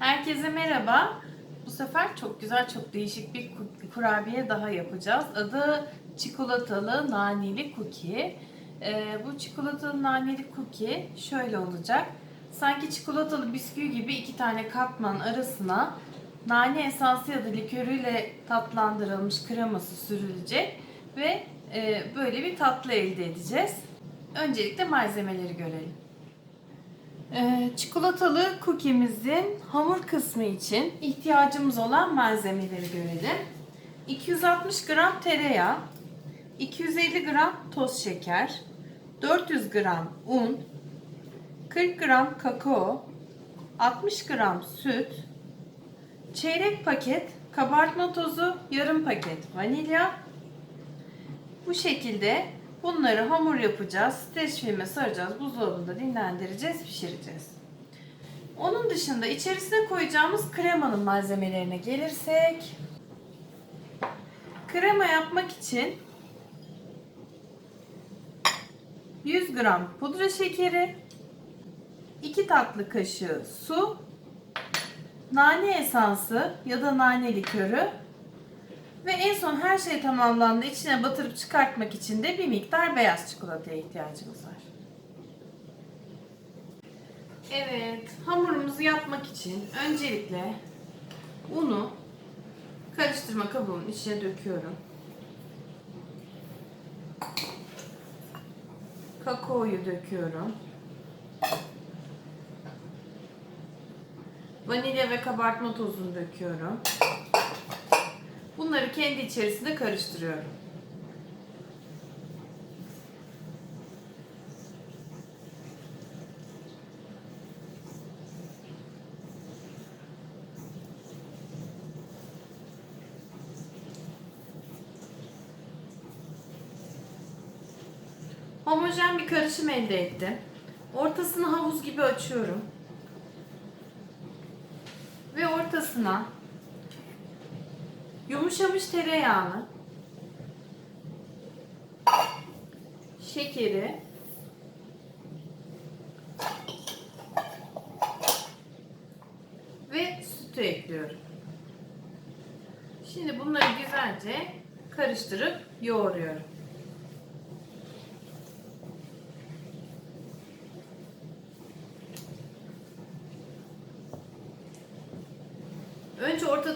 Herkese merhaba. Bu sefer çok güzel, çok değişik bir ku- kurabiye daha yapacağız. Adı çikolatalı naneli cookie. Ee, bu çikolatalı naneli cookie şöyle olacak. Sanki çikolatalı bisküvi gibi iki tane katman arasına nane esansı ya da likörüyle tatlandırılmış kreması sürülecek ve e, böyle bir tatlı elde edeceğiz. Öncelikle malzemeleri görelim. Ee, çikolatalı cookie'mizin hamur kısmı için ihtiyacımız olan malzemeleri görelim. 260 gram tereyağı, 250 gram toz şeker, 400 gram un, 40 gram kakao, 60 gram süt, çeyrek paket kabartma tozu, yarım paket vanilya. Bu şekilde bunları hamur yapacağız. Streç filme saracağız. Buzdolabında dinlendireceğiz, pişireceğiz. Onun dışında içerisine koyacağımız kremanın malzemelerine gelirsek krema yapmak için 100 gram pudra şekeri, 2 tatlı kaşığı su, nane esansı ya da nane likörü ve en son her şey tamamlandı. İçine batırıp çıkartmak için de bir miktar beyaz çikolataya ihtiyacımız var. Evet, hamurumuzu yapmak için öncelikle unu karıştırma kabımın içine döküyorum. Kakaoyu döküyorum. Vanilya ve kabartma tozunu döküyorum. Bunları kendi içerisinde karıştırıyorum. Homojen bir karışım elde ettim. Ortasını havuz gibi açıyorum. Ve ortasına Yumuşamış tereyağını, şekeri, ve sütü ekliyorum. Şimdi bunları güzelce karıştırıp yoğuruyorum.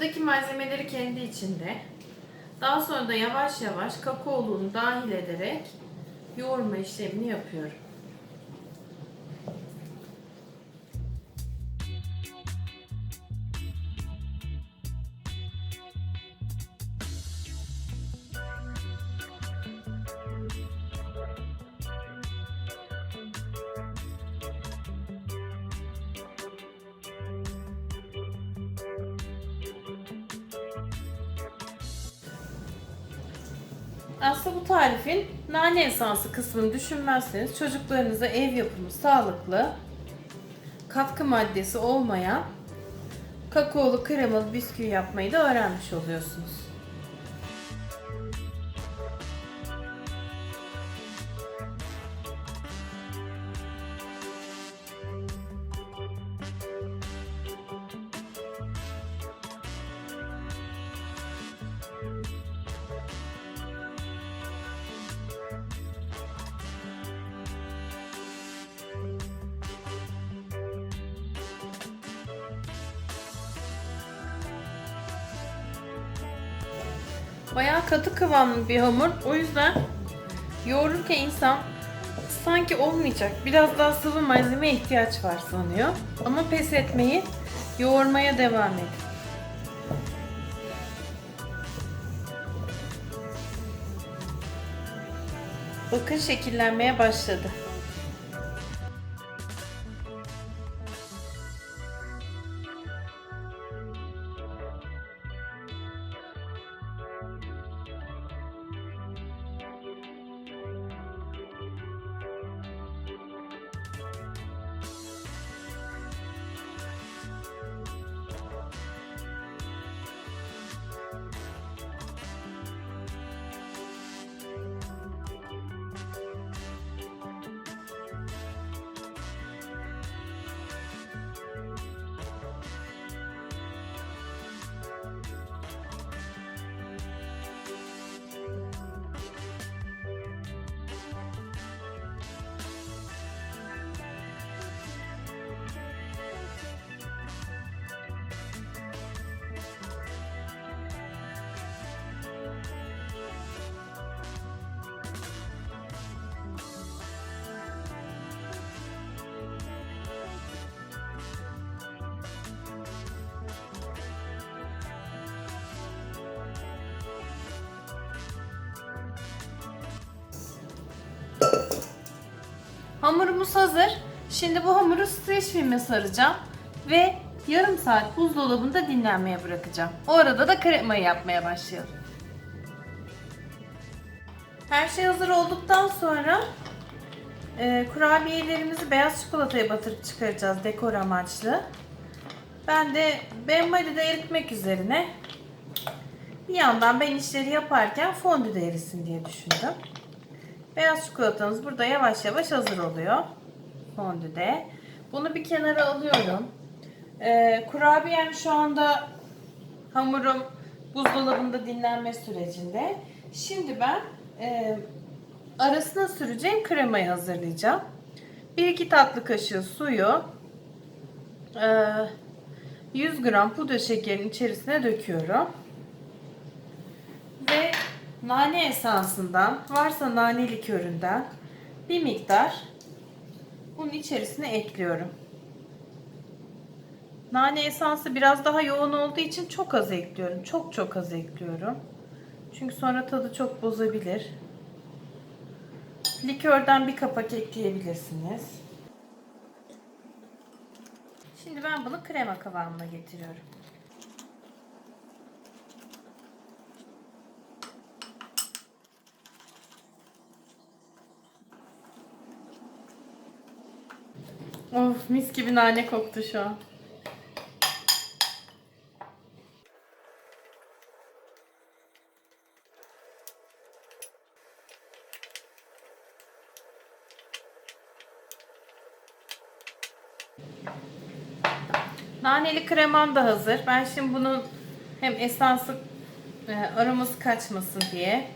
Önce ortadaki malzemeleri kendi içinde, daha sonra da yavaş yavaş kakaoluğunu dahil ederek yoğurma işlemini yapıyorum. Aslında bu tarifin nane esansı kısmını düşünmezseniz çocuklarınıza ev yapımı sağlıklı, katkı maddesi olmayan kakaolu kremalı bisküvi yapmayı da öğrenmiş oluyorsunuz. Bayağı katı kıvamlı bir hamur. O yüzden yoğururken insan sanki olmayacak. Biraz daha sıvı malzemeye ihtiyaç var sanıyor. Ama pes etmeyin. Yoğurmaya devam edin. Bakın şekillenmeye başladı. Hamurumuz hazır. Şimdi bu hamuru streç filme saracağım ve yarım saat buzdolabında dinlenmeye bırakacağım. O arada da kremayı yapmaya başlayalım. Her şey hazır olduktan sonra e, kurabiyelerimizi beyaz çikolataya batırıp çıkaracağız dekor amaçlı. Ben de benmari de eritmek üzerine bir yandan ben işleri yaparken fondü de erisin diye düşündüm. Beyaz çikolatamız burada yavaş yavaş hazır oluyor. Fondüde. Bunu bir kenara alıyorum. Ee, kurabiyem şu anda hamurum buzdolabında dinlenme sürecinde. Şimdi ben e, arasına süreceğim kremayı hazırlayacağım. 1-2 tatlı kaşığı suyu e, 100 gram pudra şekerin içerisine döküyorum. Nane esansından, varsa nane liköründen bir miktar bunun içerisine ekliyorum. Nane esansı biraz daha yoğun olduğu için çok az ekliyorum. Çok çok az ekliyorum. Çünkü sonra tadı çok bozabilir. Likörden bir kapak ekleyebilirsiniz. Şimdi ben bunu krema kıvamına getiriyorum. Of mis gibi nane koktu şu an. Naneli kremam da hazır. Ben şimdi bunun hem esansı e, aroması kaçmasın diye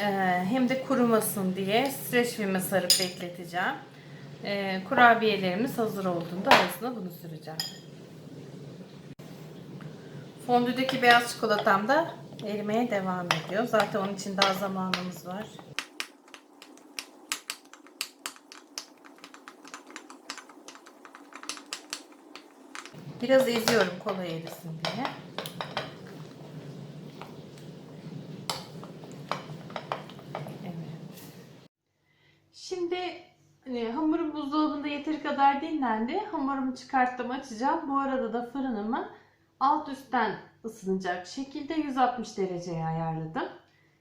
e, hem de kurumasın diye streç filme sarıp bekleteceğim. E, kurabiyelerimiz hazır olduğunda arasına bunu süreceğim. Fondüdeki beyaz çikolatam da erimeye devam ediyor. Zaten onun için daha zamanımız var. Biraz eziyorum kolay erisin diye. Evet. Şimdi hani, hamurum buzdolabında yeteri kadar dinlendi. Hamurumu çıkarttım açacağım. Bu arada da fırınımı alt üstten ısınacak şekilde 160 dereceye ayarladım.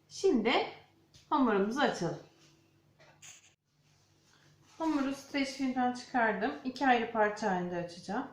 Şimdi hamurumuzu açalım. Hamuru streç filmden çıkardım. İki ayrı parça halinde açacağım.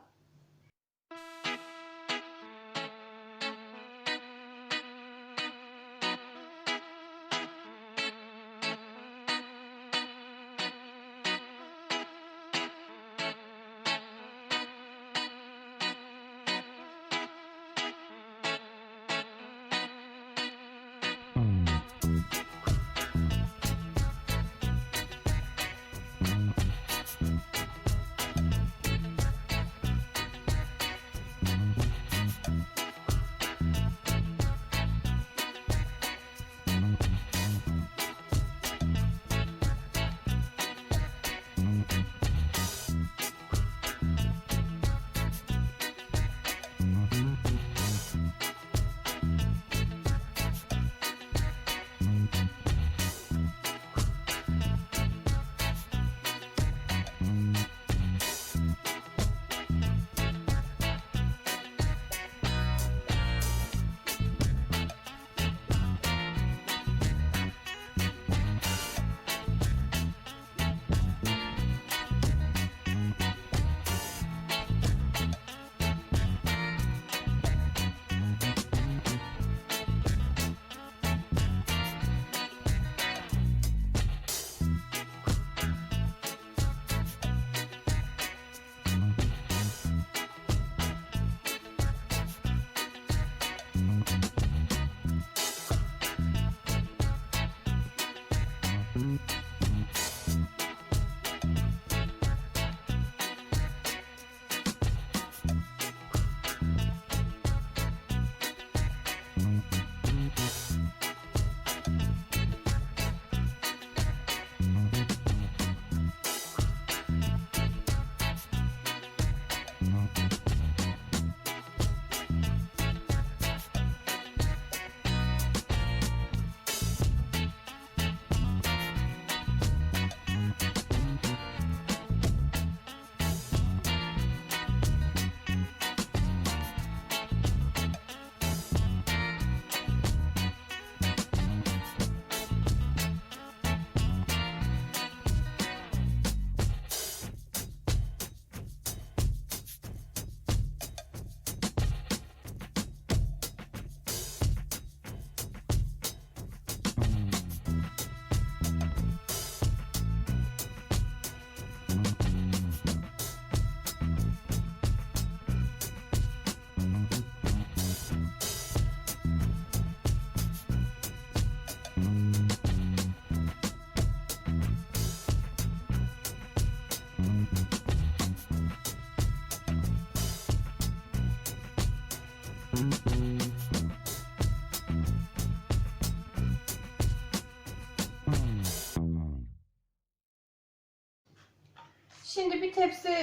Şimdi bir tepsi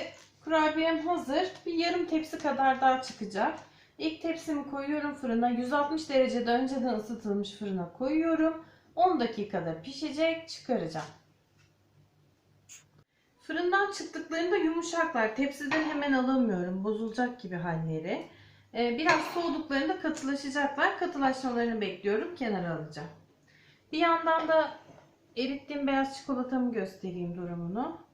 kurabiyem hazır. Bir yarım tepsi kadar daha çıkacak. İlk tepsimi koyuyorum fırına. 160 derecede önceden ısıtılmış fırına koyuyorum. 10 dakikada pişecek. Çıkaracağım. Fırından çıktıklarında yumuşaklar. Tepsiden hemen alamıyorum. Bozulacak gibi halleri. Ee, biraz soğuduklarında katılaşacaklar. Katılaşmalarını bekliyorum. Kenara alacağım. Bir yandan da erittiğim beyaz çikolatamı göstereyim durumunu.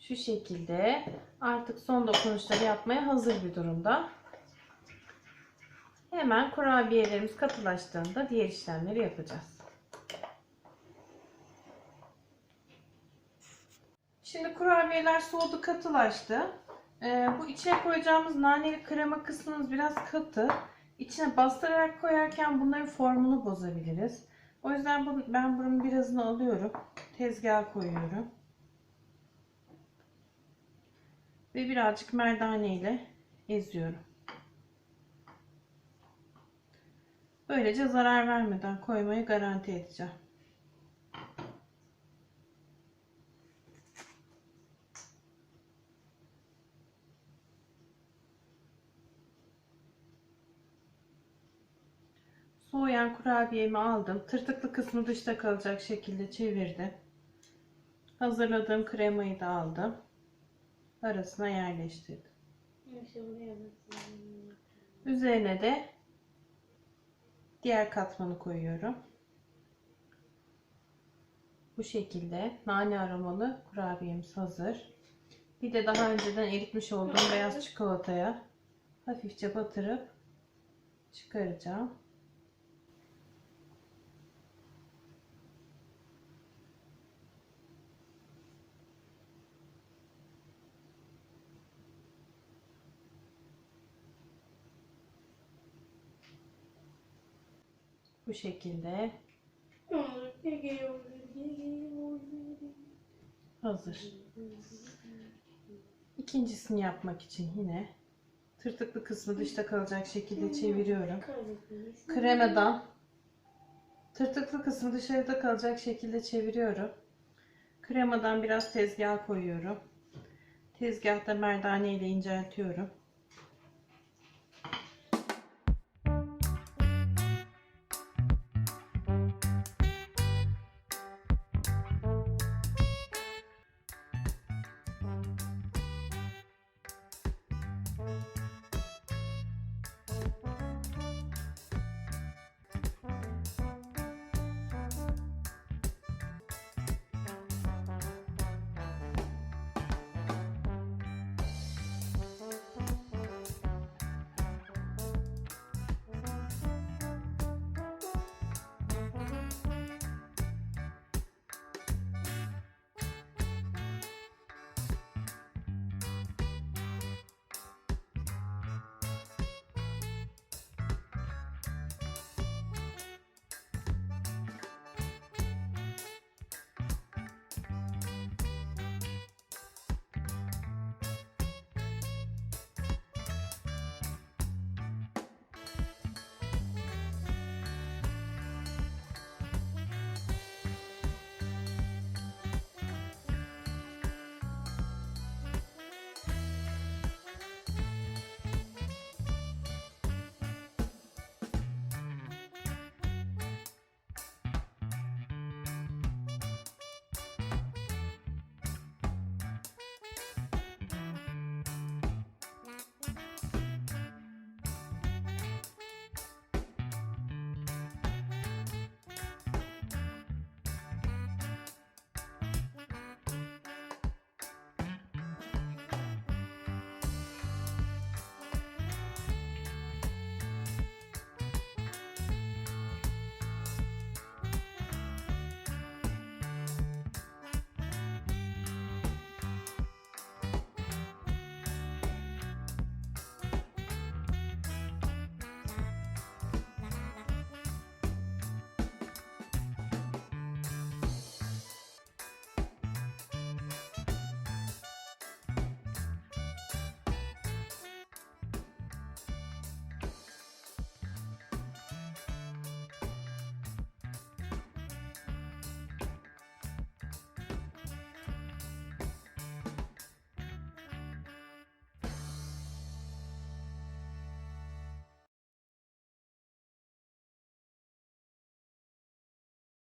Şu şekilde artık son dokunuşları yapmaya hazır bir durumda. Hemen kurabiyelerimiz katılaştığında diğer işlemleri yapacağız. Şimdi kurabiyeler soğudu katılaştı. Ee, bu içine koyacağımız naneli krema kısmımız biraz katı. İçine bastırarak koyarken bunların formunu bozabiliriz. O yüzden ben bunun birazını alıyorum. Tezgaha koyuyorum. Ve birazcık merdane ile eziyorum. Böylece zarar vermeden koymayı garanti edeceğim. Soğuyan kurabiyemi aldım. Tırtıklı kısmı dışta kalacak şekilde çevirdim. Hazırladığım kremayı da aldım. Arasına yerleştirdim. Üzerine de diğer katmanı koyuyorum. Bu şekilde nane aromalı kurabiyemiz hazır. Bir de daha önceden eritmiş olduğum beyaz çikolataya hafifçe batırıp çıkaracağım. Bu şekilde hazır. İkincisini yapmak için yine tırtıklı kısmı dışta kalacak şekilde çeviriyorum. Kremadan tırtıklı kısmı dışarıda kalacak şekilde çeviriyorum. Kremadan biraz tezgaha koyuyorum. Tezgahta merdane ile inceltiyorum.